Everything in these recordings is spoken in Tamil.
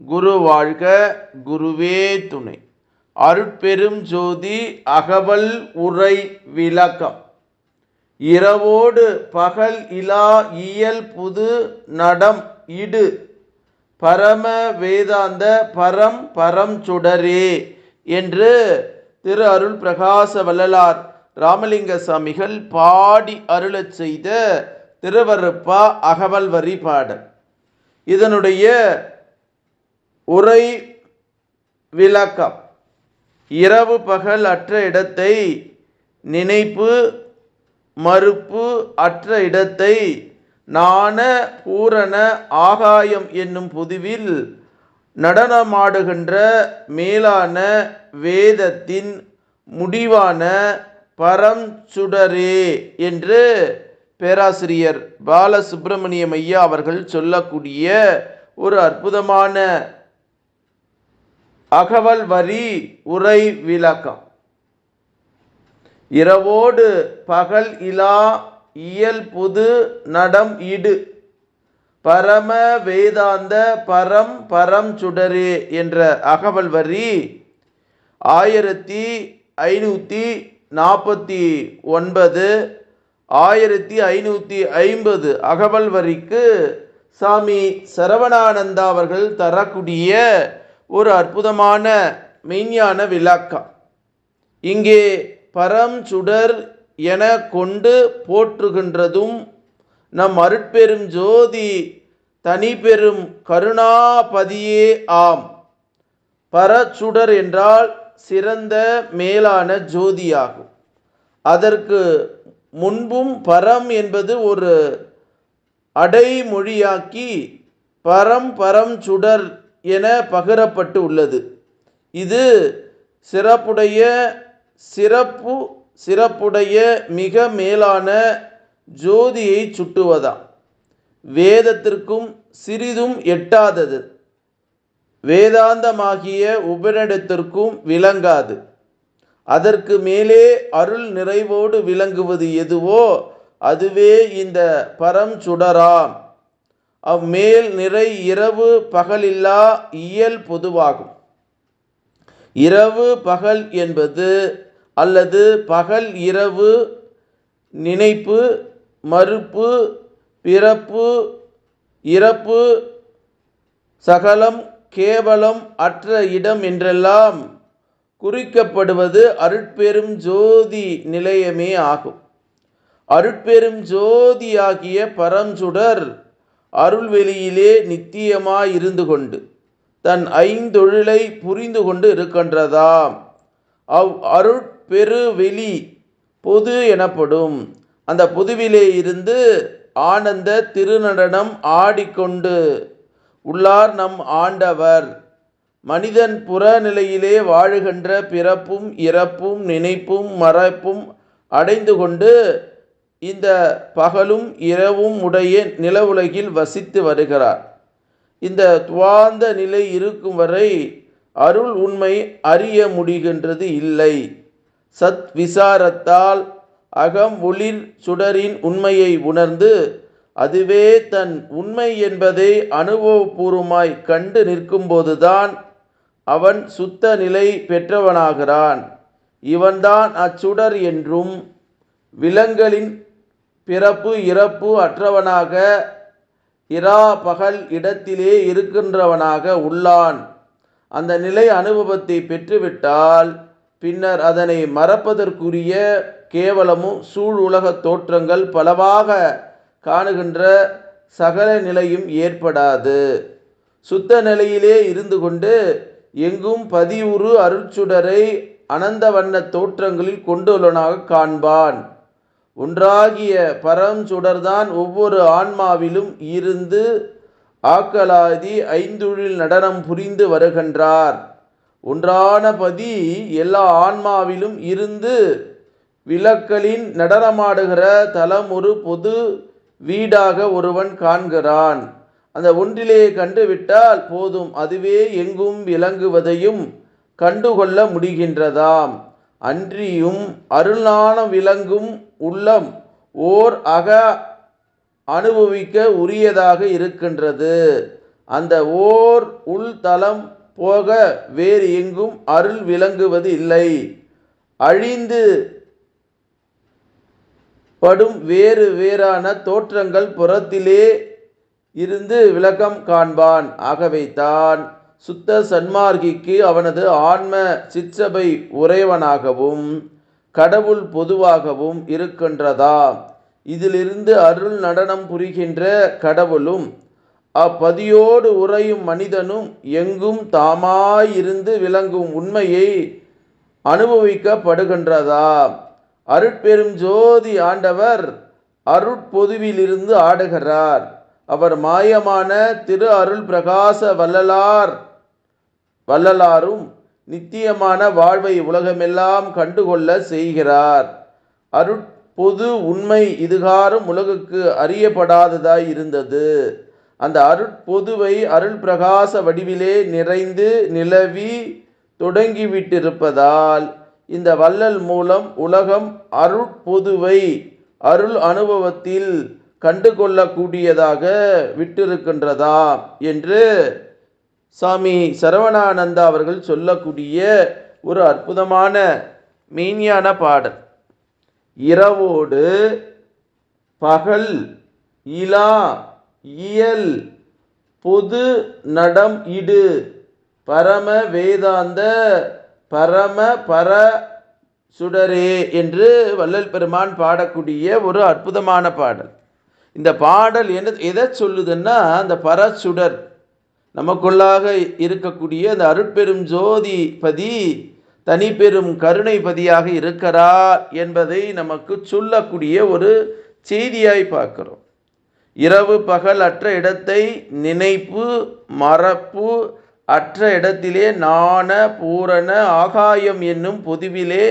குரு வாழ்க குருவே துணை. அருட்பெரும் ஜோதி அகவல் உரை விளக்கம். இரவோடு பகல் இலா இயல் புது நடம் இடு. பரம வேதாந்த பரம் பரம் சுடரே என்று திரு அருள் பிரகாச வள்ளலார் ராமலிங்க சாமிகள் பாடி அருளச் செய்த திருவருப்பா அகவல் வரி பாடல். இதனுடைய உரை விளக்கம். இரவு பகல் அற்ற இடத்தை நினைப்பு மறுப்பு அற்ற இடத்தை நாண பூரண ஆகாயம் என்னும் புதுவில் நடனமாடுகின்ற மேலான வேதத்தின் முடிவான பரம் சுடரே என்று பேராசிரியர் பாலசுப்பிரமணியம் ஐயா அவர்கள் சொல்லக்கூடிய ஒரு அற்புதமான அகவல் வரி உரை விளக்கம். இரவோடு பகல் இலா இயல் புது நடம் இடு. பரம வேதாந்த பரம் பரம் சுடரே என்ற அகவல் வரி ஆயிரத்தி ஐநூற்றி நாற்பத்தி ஒன்பது ஆயிரத்தி ஐநூற்றி ஐம்பது அகவல் வரிக்கு சாமி சரவணானந்தா அவர்கள் தரக்கூடிய ஒரு அற்புதமான மெய்ஞான விளக்கம் இங்கே பரம் சுடர் என கொண்டு போற்றுகின்றதும் நம் அருட்பெரும் ஜோதி தனி பெரும் கருணாபதியே ஆம். பரச்சுடர் என்றால் சிறந்த மேலான ஜோதியாகும். அதற்கு முன்பும் பரம் என்பது ஒரு அடைமொழியாக்கி பரம் பரம் சுடர் என பகிரப்பட்டு உள்ளது. இது சிறப்புடைய சிறப்பு சிறப்புடைய மிக மேலான ஜோதியை சுட்டுவதாம் வேதத்திற்கும் சிறிதும் எட்டாதது. வேதாந்தமாகிய உபனிடத்திற்கும் விளங்காது. அதற்கு மேலே அருள் நிறைவோடு விளங்குவது எதுவோ அதுவே இந்த பரம் சுடராம் அம்மேல் நிறை இரவு பகலில்லா இயல் பொதுவாகும். இரவு பகல் என்பது அல்லது பகல் இரவு நினைப்பு மறுப்பு பிறப்பு இறப்பு சகலம் கேவலம் அற்ற இடம் என்றெல்லாம் குறிக்கப்படுவது அருட்பெரும் ஜோதி நிலையமே ஆகும். அருட்பெரும் ஜோதியாகிய பரஞ்சுடர் அருள்வெளியிலே நித்தியமாய் இருந்து கொண்டு தன் ஐந்தொழிலை புரிந்து கொண்டு இருக்கின்றதாம். அவ் அருட்பெருவெளி பொது எனப்படும். அந்த பொதுவிலே இருந்து ஆனந்த திருநடனம் ஆடிக்கொண்டு உள்ளார் நம் ஆண்டவர். மனிதன் புறநிலையிலே வாழுகின்ற பிறப்பும் இறப்பும் நினைப்பும் மறப்பும் அடைந்து கொண்டு இந்த பகலும் இரவும் உடைய நிலவுலகில் வசித்து வருகிறார். இந்த துவாந்த நிலை இருக்கும் வரை அருள் உண்மை அறிய முடிகின்றது இல்லை. சத் விசாரத்தால் அகம் ஒளிர் சுடரின் உண்மையை உணர்ந்து அதுவே தன் உண்மை என்பதை அனுபவபூர்வமாய் கண்டு நிற்கும்போதுதான் அவன் சுத்த நிலை பெற்றவனாகிறான். இவன்தான் அச்சுடர் என்றும் விலங்களின் பிறப்பு இறப்பு அற்றவனாக இரா பகல் இடத்திலே இருக்கின்றவனாக உள்ளான். அந்த நிலை அனுபவத்தை பெற்றுவிட்டால் பின்னர் அதனை மறப்பதற்குரிய கேவலமும் சூழ் உலக தோற்றங்கள் பலவாக காணுகின்ற சகல நிலையும் ஏற்படாது. சுத்த நிலையிலே இருந்து கொண்டு எங்கும் பதிவுறு அருட்சுடரை அனந்த வண்ண தோற்றங்களில் கொண்டுள்ளனாக காண்பான். ஒன்றாகிய பரம் சுடர்தான் ஒவ்வொரு ஆன்மாவிலும் இருந்து ஆக்கலாதி ஐந்துழில் நடனம் புரிந்து வருகின்றார். ஒன்றான பதி எல்லா ஆன்மாவிலும் இருந்து விளக்களின் நடனமாடுகிற தலம் ஒரு பொது வீடாக ஒருவன் காண்கிறான். அந்த ஒன்றிலே கண்டுவிட்டால் போதும் அதுவே எங்கும் விளங்குவதையும் கண்டுகொள்ள முடிகின்றதாம். அன்றியும் அருளான விளங்கும் உள்ளம் ஓர் அக அனுபவிக்க உரியதாக இருக்கின்றது. அந்த ஓர் உள்தலம் போக வேறு எங்கும் அருள் விளங்குவது இல்லை. அழிந்து படும் வேறு வேறான தோற்றங்கள் புறத்திலே இருந்து விளக்கம் காண்பான். ஆகவேதான் சுத்த சன்மார்கிக்கு அவனது ஆன்ம சிச்சபை உறைவனாகவும் கடவுள் பொதுவாகவும் இருக்கின்றதா? இதிலிருந்து அருள் நடனம் புரிகின்ற கடவுளும் அப்பதியோடு உறையும் மனிதனும் எங்கும் தாமாயிருந்து விளங்கும் உண்மையை அனுபவிக்கப்படுகின்றதா? அருட்பெரும் ஜோதி ஆண்டவர் அருட்பொதுவிலிருந்து ஆடுகிறார். அவர் மாயமான திரு அருள் பிரகாச வள்ளலார் வள்ளலாரும் நித்தியமான வாழ்வை உலகமெல்லாம் கண்டுகொள்ள செய்கிறார். அருட்பொது உண்மை இதுகாரும் உலகுக்கு அறியப்படாததாய் இருந்தது. அந்த அருட்பொதுவை அருள் பிரகாச வடிவிலே நிறைந்து நிலவி தொடங்கிவிட்டிருப்பதால் இந்த வள்ளல் மூலம் உலகம் அருட்பொதுவை அருள் அனுபவத்தில் கண்டுகொள்ளக்கூடியதாக விட்டிருக்கின்றதா என்று சாமி சரவணானந்தா அவர்கள் சொல்லக்கூடிய ஒரு அற்புதமான மெய்ஞான பாடல். இரவோடு பகல் இலா இயல் பொது நடம் இடு பரம வேதாந்த பரம பர சுடரே என்று வள்ளல் பெருமான் பாடக்கூடிய ஒரு அற்புதமான பாடல். இந்த பாடல் என்ன எதை சொல்லுதுன்னா அந்த பரசுடர் நமக்குள்ளாக இருக்கக்கூடிய அந்த அருட்பெரும் ஜோதி பதி தனிப்பெரும் கருணை பதியாக இருக்கிறார் என்பதை நமக்கு சொல்லக்கூடிய ஒரு செய்தியாய் பார்க்கிறோம். இரவு பகல் அற்ற இடத்தை நினைப்பு மறப்பு அற்ற இடத்திலே நாண பூரண ஆகாயம் என்னும் பொதுவிலே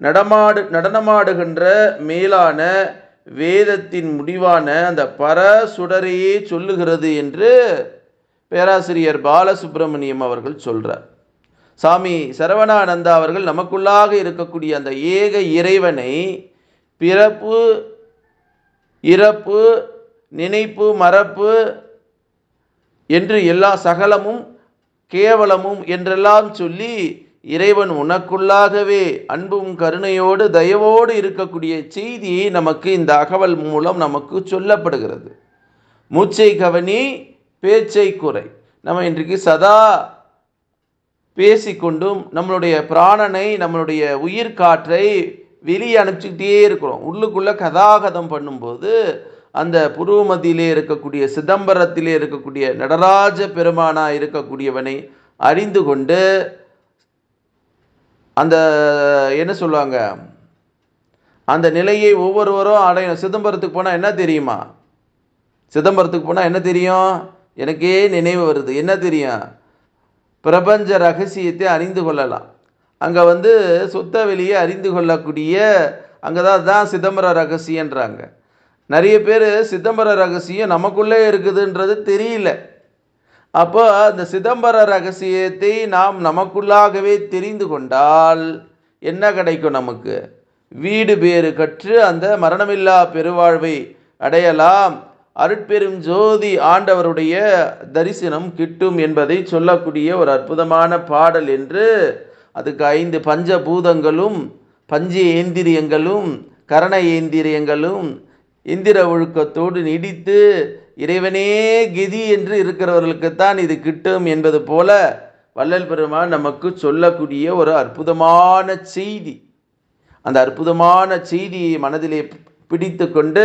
நடமாடு நடனமாடுகின்ற மேலான வேதத்தின் முடிவான அந்த பர சுடரையே சொல்லுகிறது என்று பேராசிரியர் பாலசுப்பிரமணியம் அவர்கள் சொல்கிறார் சாமி சரவணானந்தா அவர்கள் நமக்குள்ளாக இருக்கக்கூடிய அந்த ஏக இறைவனை பிறப்பு இறப்பு நினைப்பு மறப்பு என்று எல்லா சகலமும் கேவலமும் என்றெல்லாம் சொல்லி இறைவன் உனக்குள்ளாகவே அன்பும் கருணையோடு தயவோடு இருக்கக்கூடிய செய்தி நமக்கு இந்த அகவல் மூலம் நமக்கு சொல்லப்படுகிறது. மூச்சை கவனி பேச்சை குறை. நம்ம இன்றைக்கு சதா பேசிக்கொண்டும் நம்மளுடைய பிராணனை நம்மளுடைய உயிர் காற்றை வெளியே அனுப்பிச்சுக்கிட்டே இருக்கிறோம். உள்ளுக்குள்ளே கதாகதம் பண்ணும்போது அந்த புருவமதியிலே இருக்கக்கூடிய சிதம்பரத்திலே இருக்கக்கூடிய நடராஜ பெருமானா இருக்கக்கூடியவனை அறிந்து கொண்டு அந்த என்ன சொல்லுவாங்க அந்த நிலையை ஒவ்வொருவரும் அடையணும். சிதம்பரத்துக்கு போனால் என்ன தெரியுமா? சிதம்பரத்துக்கு போனால் என்ன தெரியும்? எனக்கே நினைவு வருது. என்ன தெரியும்? பிரபஞ்ச ரகசியத்தை அறிந்து கொள்ளலாம். அங்கே வந்து சுத்த வெளியே அறிந்து கொள்ளக்கூடிய அங்கே தான் தான் சிதம்பர ரகசியன்றாங்க. நிறைய பேர் சிதம்பர ரகசியம் நமக்குள்ளே இருக்குதுன்றது தெரியல. அப்போ அந்த சிதம்பர ரகசியத்தை நாம் நமக்குள்ளாகவே தெரிந்து கொண்டால் என்ன கிடைக்கும் நமக்கு? வீடு பேறு கற்று அந்த மரணமில்லா பெருவாழ்வை அடையலாம். அருட்பெரும் ஜோதி ஆண்டவருடைய தரிசனம் கிட்டும் என்பதை சொல்லக்கூடிய ஒரு அற்புதமான பாடல் என்று அதுக்கு ஐந்து பஞ்சபூதங்களும் பஞ்ச ஏந்திரியங்களும் கரண ஏந்திரியங்களும் இந்திர ஒழுக்கத்தோடு நீடித்து இறைவனே கிதி என்று இருக்கிறவர்களுக்குத்தான் இது கிட்டும் என்பது போல வள்ளல் பெருமான் நமக்கு சொல்லக்கூடிய ஒரு அற்புதமான செய்தி. அந்த அற்புதமான செய்தியை மனதிலே பிடித்து கொண்டு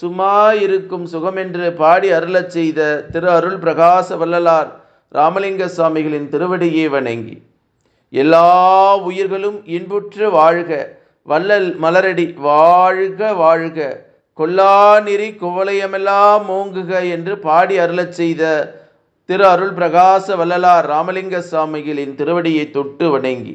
சும்மா இருக்கும் சுகமென்று பாடி அருளச் செய்த திரு அருள் பிரகாச வள்ளலார் ராமலிங்க சுவாமிகளின் திருவடியை வணங்கி. எல்லா உயிர்களும் இன்புற்று வாழ்க. வள்ளல் மலரடி வாழ்க வாழ்க. கொல்லா நெறி குவலயமெல்லாம் ஓங்குக என்று பாடி அருளச் செய்த திரு அருள் பிரகாச வள்ளலார் ராமலிங்க சுவாமிகளின் திருவடியை தொட்டு வணங்கி.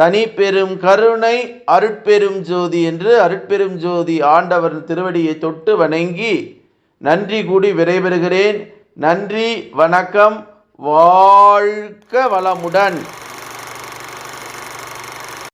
தனி பெரும் கருணை அருட்பெரும் ஜோதி என்று அருட்பெரும் ஜோதி ஆண்டவர் திருவடியை தொட்டு வணங்கி நன்றி கூடி விடைபெறுகிறேன். நன்றி வணக்கம் வாழ்க வளமுடன்.